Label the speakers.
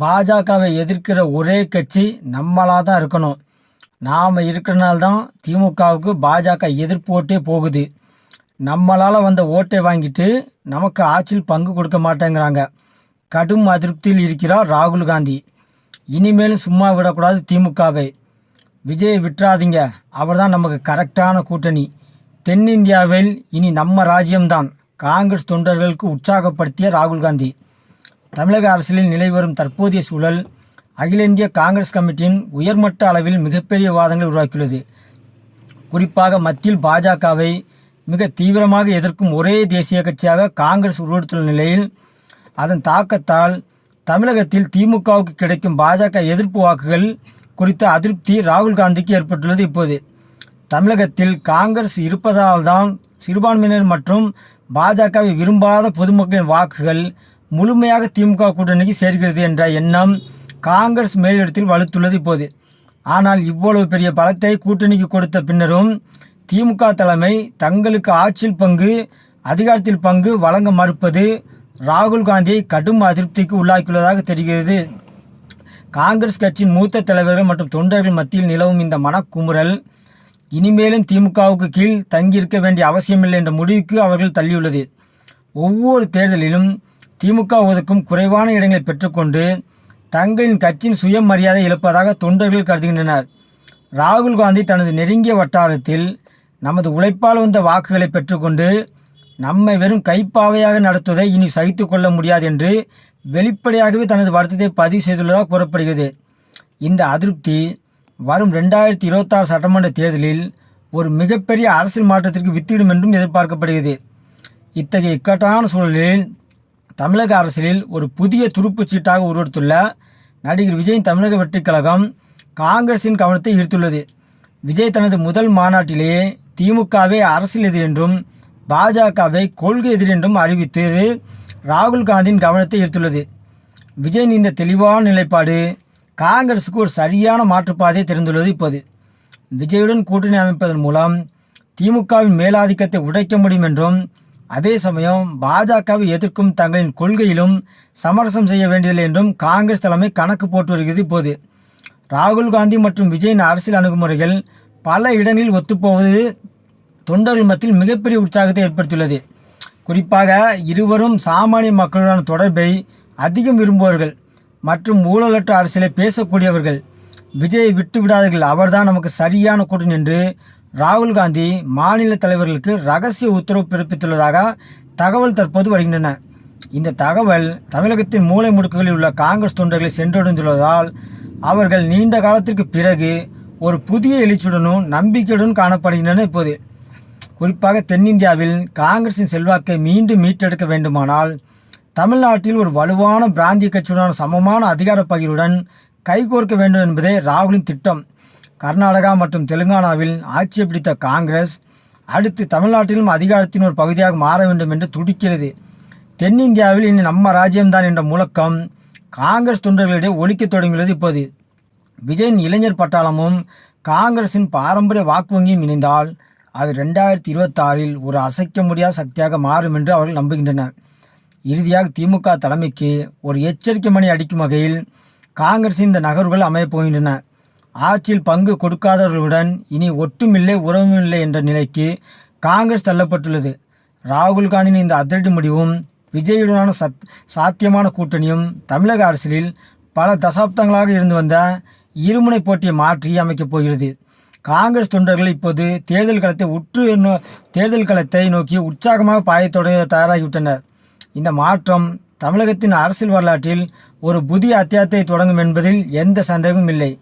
Speaker 1: பாஜகவை எதிர்க்கிற ஒரே கட்சி நம்மளாக தான் இருக்கணும். நாம் இருக்கிறனால தான் திமுகவுக்கு பாஜக எதிர்ப்பு ஓட்டே போகுது. நம்மளால் வந்த ஓட்டை வாங்கிட்டு நமக்கு ஆட்சியில் பங்கு கொடுக்க மாட்டேங்கிறாங்க. கடும் அதிருப்தியில் இருக்கிறார் ராகுல் காந்தி. இனிமேலும் சும்மா விடக்கூடாது திமுகவை. விஜய் விட்டுறாதீங்க. அவர் தான் நமக்கு கரெக்டான கூட்டணி. தென்னிந்தியாவில் இனி நம்ம ராஜ்யம்தான். காங்கிரஸ் தொண்டர்களுக்கு உற்சாகப்படுத்திய ராகுல் காந்தி. தமிழக அரசியலில் நிலை வரும் தற்போதைய சூழல் அகில இந்திய காங்கிரஸ் கமிட்டியின் உயர்மட்ட அளவில் மிகப்பெரிய வாதங்களை உருவாக்கியுள்ளது. குறிப்பாக மத்தியில் பாஜகவை மிக தீவிரமாக எதிர்க்கும் ஒரே தேசிய கட்சியாக காங்கிரஸ் உருவெடுத்துள்ள நிலையில் அதன் தாக்கத்தால் தமிழகத்தில் திமுகவுக்கு கிடைக்கும் பாஜக எதிர்ப்பு வாக்குகள் குறித்த அதிருப்தி ராகுல் காந்திக்கு ஏற்பட்டுள்ளது இப்போது. தமிழகத்தில் காங்கிரஸ் இருப்பதால்தான் சிறுபான்மையினர் மற்றும் பாஜகவை விரும்பாத பொதுமக்களின் வாக்குகள் முழுமையாக திமுக கூட்டணிக்கு சேர்கிறது என்ற எண்ணம் காங்கிரஸ் மேலிடத்தில் வலுத்துள்ளது இப்போது. ஆனால் இவ்வளவு பெரிய பலத்தை கூட்டணிக்கு கொடுத்த பின்னரும் திமுக தலைமை தங்களுக்கு ஆட்சியில் பங்கு அதிகாரத்தில் பங்கு வழங்க மறுப்பது ராகுல் காந்தியை கடும் அதிருப்திக்கு உள்ளாக்கியுள்ளதாக தெரிகிறது. காங்கிரஸ் கட்சியின் மூத்த தலைவர்கள் மற்றும் தொண்டர்கள் மத்தியில் நிலவும் இந்த மனக்குமுறல் இனிமேலும் திமுகவுக்கு கீழ் தங்கியிருக்க வேண்டிய அவசியமில்லை என்ற முடிவுக்கு அவர்கள் தள்ளியுள்ளது. ஒவ்வொரு தேர்தலிலும் திமுக ஒதுக்கும் குறைவான இடங்களை பெற்றுக்கொண்டு தங்களின் கட்சியின் சுயமரியாதை இழப்பதாக தொண்டர்கள் கருதுகின்றனர். ராகுல் காந்தி தனது நெருங்கிய வட்டாரத்தில் நமது உழைப்பால் வந்த வாக்குகளை பெற்றுக்கொண்டு நம்மை வெறும் கைப்பாவையாக நடத்துவதை இனி சகித்து கொள்ள முடியாது என்று வெளிப்படையாகவே தனது வருத்தத்தை பதிவு செய்துள்ளதாக கூறப்படுகிறது. இந்த அதிருப்தி வரும் ரெண்டாயிரத்தி இருபத்தாறு சட்டமன்ற தேர்தலில் ஒரு மிகப்பெரிய அரசியல் மாற்றத்திற்கு வித்திடும் என்றும் எதிர்பார்க்கப்படுகிறது. இத்தகைய இக்கட்டான சூழலில் தமிழக அரசியலில் ஒரு புதிய துருப்பு சீட்டாக உருவெடுத்துள்ள நடிகர் விஜயின் தமிழக வெற்றிக் கழகம் காங்கிரசின் கவனத்தை ஈர்த்துள்ளது. விஜய் தனது முதல் மாநாட்டிலேயே திமுகவை அரசியல் எதிர் என்றும் பாஜகவை கொள்கை எதிர் என்றும் அறிவித்தது ராகுல் காந்தியின் கவனத்தை ஈர்த்துள்ளது. விஜயின் இந்த தெளிவான நிலைப்பாடு காங்கிரசுக்கு ஒரு சரியான மாற்றுப்பாதையை திறந்துள்ளது இப்போது. விஜயுடன் கூட்டணி அமைப்பதன் மூலம் திமுகவின் மேலாதிக்கத்தை உடைக்க முடியும் என்றும் அதே சமயம் பாஜகவை எதிர்க்கும் தங்களின் கொள்கையிலும் சமரசம் செய்ய வேண்டியதில்லை என்றும் காங்கிரஸ் தலைமை கணக்கு போட்டு வருகிறது இப்போது. ராகுல் காந்தி மற்றும் விஜயின் அரசியல் அணுகுமுறைகள் பல இடங்களில் ஒத்துப்போவது தொண்டர்கள் மத்தியில் மிகப்பெரிய உற்சாகத்தை ஏற்படுத்தியுள்ளது. குறிப்பாக இருவரும் சாமானிய மக்களுடனான தொடர்பை அதிகம் விரும்புவார்கள் மற்றும் ஊழலற்ற அரசியலை பேசக்கூடியவர்கள். விஜயை விட்டு விடாதீர்கள் அவர்தான் நமக்கு சரியான கூட்டணி என்று ராகுல் காந்தி மாநில தலைவர்களுக்கு ரகசிய உத்தரவு பிறப்பித்துள்ளதாக தகவல் தற்போது வருகின்றன. இந்த தகவல் தமிழகத்தின் மூலை முடுக்குகளில் உள்ள காங்கிரஸ் தொண்டர்களை சென்றடைந்துள்ளதால் அவர்கள் நீண்ட காலத்திற்கு பிறகு ஒரு புதிய எழுச்சியுடனும் நம்பிக்கையுடன் காணப்படுகின்றன இப்போது. குறிப்பாக தென்னிந்தியாவில் காங்கிரசின் செல்வாக்கை மீண்டும் மீட்டெடுக்க வேண்டுமானால் தமிழ்நாட்டில் ஒரு வலுவான பிராந்திய கட்சியுடன் சமமான அதிகார பகிர்வுடன் கைகோர்க்க வேண்டும் என்பதே ராகுலின் திட்டம். கர்நாடகா மற்றும் தெலுங்கானாவில் ஆட்சியை பிடித்த காங்கிரஸ் அடுத்து தமிழ்நாட்டிலும் அதிகாரத்தின் ஒரு பகுதியாக மாற வேண்டும் என்று துடிக்கிறது. தென்னிந்தியாவில் இனி நம்ம ராஜ்யம்தான் என்ற முழக்கம் காங்கிரஸ் தொண்டர்களிடையே ஒழிக்கத் தொடங்கியுள்ளது இப்போது. விஜயின் இளைஞர் பட்டாளமும் காங்கிரசின் பாரம்பரிய வாக்கு வங்கியும் இணைந்தால் அது ரெண்டாயிரத்தி இருபத்தாறில் ஒரு அசைக்க முடியாத சக்தியாக மாறும் என்று அவர்கள் நம்புகின்றனர். இறுதியாக திமுக தலைமைக்கு ஒரு எச்சரிக்கை மணி அடிக்கும் வகையில் காங்கிரசின் இந்த நகர்வுகள் அமையப் போகின்றன. ஆட்சியில் பங்கு கொடுக்காதவர்களுடன் இனி ஒட்டுமில்லை உறவுமில்லை என்ற நிலைக்கு காங்கிரஸ் தள்ளப்பட்டுள்ளது. ராகுல் காந்தியின் இந்த அதிரடி முடிவும் விஜயுடனான சத் சாத்தியமான கூட்டணியும் தமிழக அரசியலில் பல தசாப்தங்களாக இருந்து வந்த இருமுனை போட்டியை மாற்றி அமைக்கப் போகிறது. காங்கிரஸ் தொண்டர்கள் இப்போது தேர்தல் களத்தை உற்று நோ- தேர்தல் களத்தை நோக்கி உற்சாகமாக பாயத் தொடங்க தயாராகிவிட்டனர். இந்த மாற்றம் தமிழகத்தின் அரசியல் வரலாற்றில் ஒரு புதிய அத்தியாயத்தை தொடங்கும் என்பதில் எந்த சந்தேகமும் இல்லை.